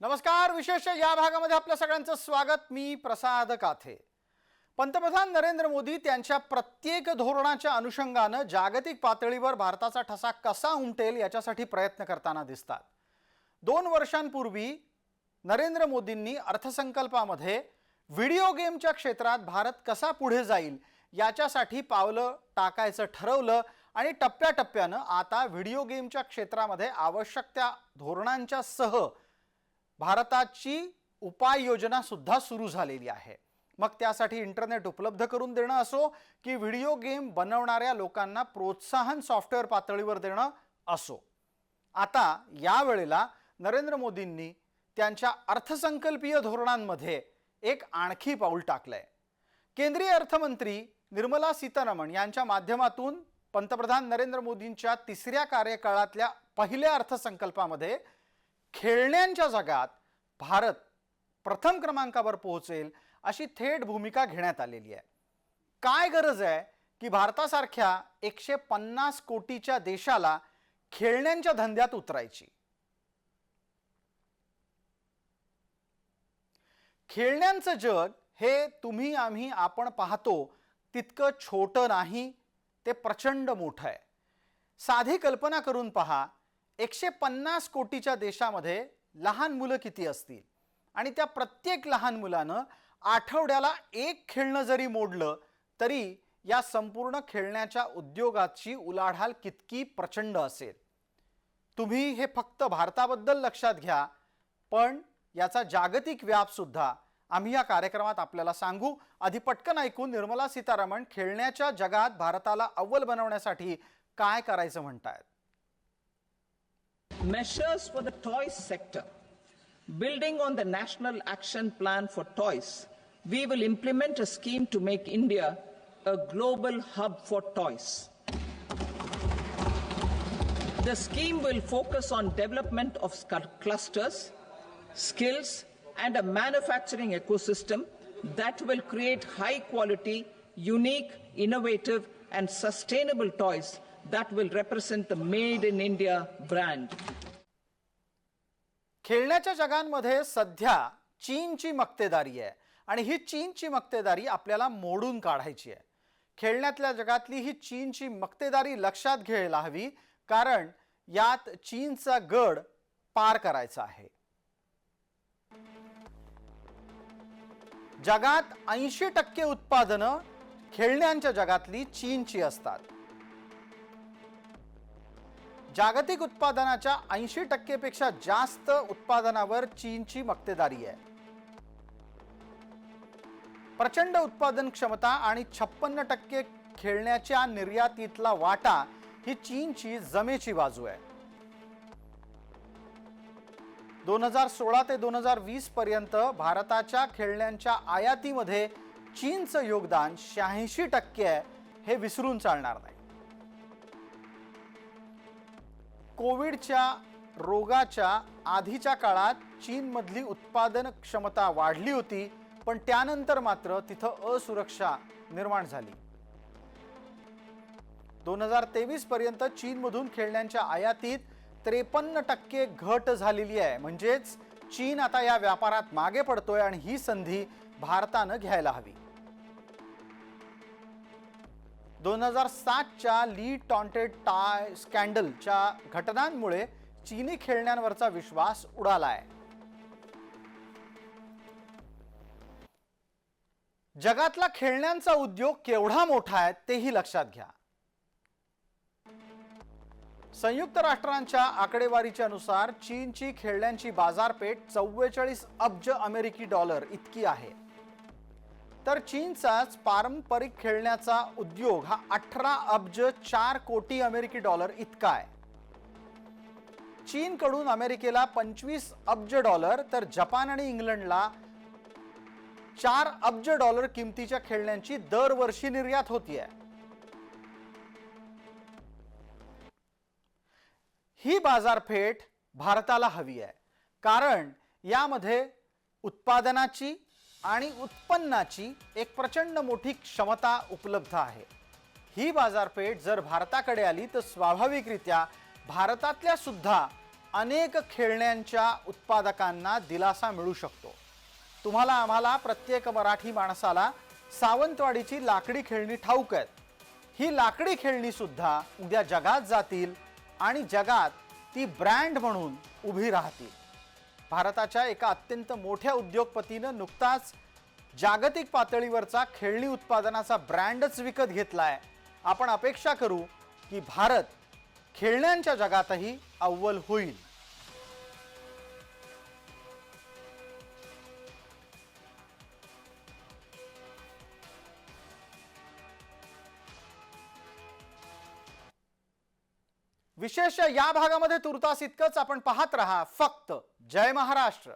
नमस्कार विशेष या भागामध्ये आपल्या सगळ्यांचं स्वागत. मी प्रसाद काथे. पंतप्रधान नरेंद्र मोदी त्यांच्या प्रत्येक धोरणाच्या अनुषंगानं जागतिक पातळीवर भारताचा ठसा कसा उमटेल याच्यासाठी प्रयत्न करताना दिसतात. दोन वर्षांपूर्वी नरेंद्र मोदींनी अर्थसंकल्पामध्ये व्हिडिओ गेमच्या क्षेत्रात भारत कसा पुढे जाईल याच्यासाठी पावलं टाकायचं ठरवलं आणि टप्प्याटप्प्यानं आता व्हिडिओ गेमच्या क्षेत्रामध्ये आवश्यक त्या धोरणांच्या सह भारताची उपाययोजना सुद्धा सुरू झालेली आहे. मग त्यासाठी इंटरनेट उपलब्ध करून देणं असो की व्हिडिओ गेम बनवणाऱ्या लोकांना प्रोत्साहन सॉफ्टवेअर पातळीवर देणं असो. आता यावेळेला नरेंद्र मोदींनी त्यांच्या अर्थसंकल्पीय धोरणांमध्ये एक आणखी पाऊल टाकलंय. केंद्रीय अर्थमंत्री निर्मला सीतारामन यांच्या माध्यमातून पंतप्रधान नरेंद्र मोदींच्या तिसऱ्या कार्यकाळातल्या पहिल्या अर्थसंकल्पामध्ये खेळण्यांच्या जगात भारत प्रथम क्रमांकावर पोहोचेल अशी थेट भूमिका घेण्यात आलेली आहे. काय गरज आहे की भारतासारख्या एकशे पन्नास कोटीच्या देशाला खेळण्यांच्या धंद्यात उतरायची? खेळण्यांचं जग हे तुम्ही आम्ही आपण पाहतो तितकं छोटं नाही ते प्रचंड मोठं आहे. साधी कल्पना करून पहा एकशे पन्नास कोटीच्या देशामध्ये लहान मुलं किती असतील? आणि त्या प्रत्येक लहान मुलानं आठवड्याला एक खेळणं जरी मोडलं तरी या संपूर्ण खेळण्याच्या उद्योगाची उलाढाल कितकी प्रचंड असेल? तुम्ही हे फक्त भारताबद्दल लक्षात घ्या पण याचा जागतिक व्याप सुद्धा आम्ही या कार्यक्रमात आपल्याला सांगू. आधी पटकन ऐकून निर्मला सीतारामन खेळण्याच्या जगात भारताला अव्वल बनवण्यासाठी काय करायचं म्हणतायत? Measures for the toys sector. Building on the National Action Plan for Toys, we will implement a scheme to make India a global hub for toys. The scheme will focus on development of clusters, skills, and a manufacturing ecosystem that will create high quality, unique, innovative, and sustainable toys that will represent the Made in India brand. खेळण्याच्या जगांमध्ये सध्या चीनची मक्तेदारी आहे आणि ही चीनची मक्तेदारी आपल्याला मोडून काढायची आहे. खेळण्यातल्या जगातली ही चीनची मक्तेदारी लक्षात घ्यायला हवी कारण यात चीनचा गड पार करायचा आहे. जगात ऐंशी टक्के उत्पादनं खेळण्यांच्या जगातली चीनची असतात. जागतिक उत्पादनाच्या ऐंशी टक्केपेक्षा जास्त उत्पादनावर चीनची मक्तेदारी आहे. प्रचंड उत्पादन क्षमता आणि छप्पन्न टक्के खेळण्याच्या निर्यातीतला वाटा ही चीनची जमेची बाजू आहे. दोन हजार सोळा ते दोन हजार वीस पर्यंत भारताच्या खेळण्यांच्या आयातीमध्ये चीनचं योगदान शहाऐंशी टक्के आहे हे विसरून चालणार नाही. कोविडच्या रोगाच्या आधीच्या काळात चीनमधली उत्पादन क्षमता वाढली होती पण त्यानंतर मात्र तिथं असुरक्षा निर्माण झाली. दोन हजार तेवीस पर्यंत चीनमधून खेळण्यांच्या आयातीत त्रेपन्न टक्के घट झालेली आहे. म्हणजेच चीन आता या व्यापारात मागे पडतोय आणि ही संधी भारतानं घ्यायला हवी. दोन हजार सातच्या ली टॉन्टेड टाय स्कॅन्डलच्या घटनांमुळे चीनी खेळण्यांवरचा विश्वास उडालाय. जगातला खेळण्यांचा उद्योग केवढा मोठा आहे तेही लक्षात घ्या. संयुक्त राष्ट्रांच्या आकडेवारीच्या नुसार चीनची खेळण्यांची बाजारपेठ चव्वेचाळीस अब्ज अमेरिकी डॉलर इतकी आहे. तर चीनचाच पारंपरिक खेळण्याचा उद्योग हा अठरा अब्ज चार कोटी अमेरिकी डॉलर इतका आहे. चीनकडून अमेरिकेला पंचवीस अब्ज डॉलर तर जपान आणि इंग्लंडला चार अब्ज डॉलर किमतीच्या खेळण्यांची दरवर्षी निर्यात होती आहे ही बाजारपेठ भारताला हवी आहे. कारण यामध्ये उत्पादनाची आणि उत्पन्नाची एक प्रचंड मोठी क्षमता उपलब्ध आहे. ही बाजारपेठ जर भारताकडे आली तर स्वाभाविकरित्या भारतातल्या सुद्धा अनेक खेळण्यांच्या उत्पादकांना दिलासा मिळू शकतो. तुम्हाला आम्हाला प्रत्येक मराठी माणसाला सावंतवाडीची लाकडी खेळणी ठाऊक आहेत. ही लाकडी खेळणीसुद्धा उद्या जगात जातील आणि जगात ती ब्रँड म्हणून उभी राहतील. भारताच्या एका अत्यंत मोठ्या उद्योगपतीनं नुकताच जागतिक पातळीवरचा खेळणी उत्पादनाचा ब्रँडच विकत घेतला आहे आपण अपेक्षा करू की भारत खेळण्यांच्या जगातही अव्वल होईल. विशेष या भागामध्ये तुर्तास इतकंच आपण पाहत रहा. फक्त जय महाराष्ट्र.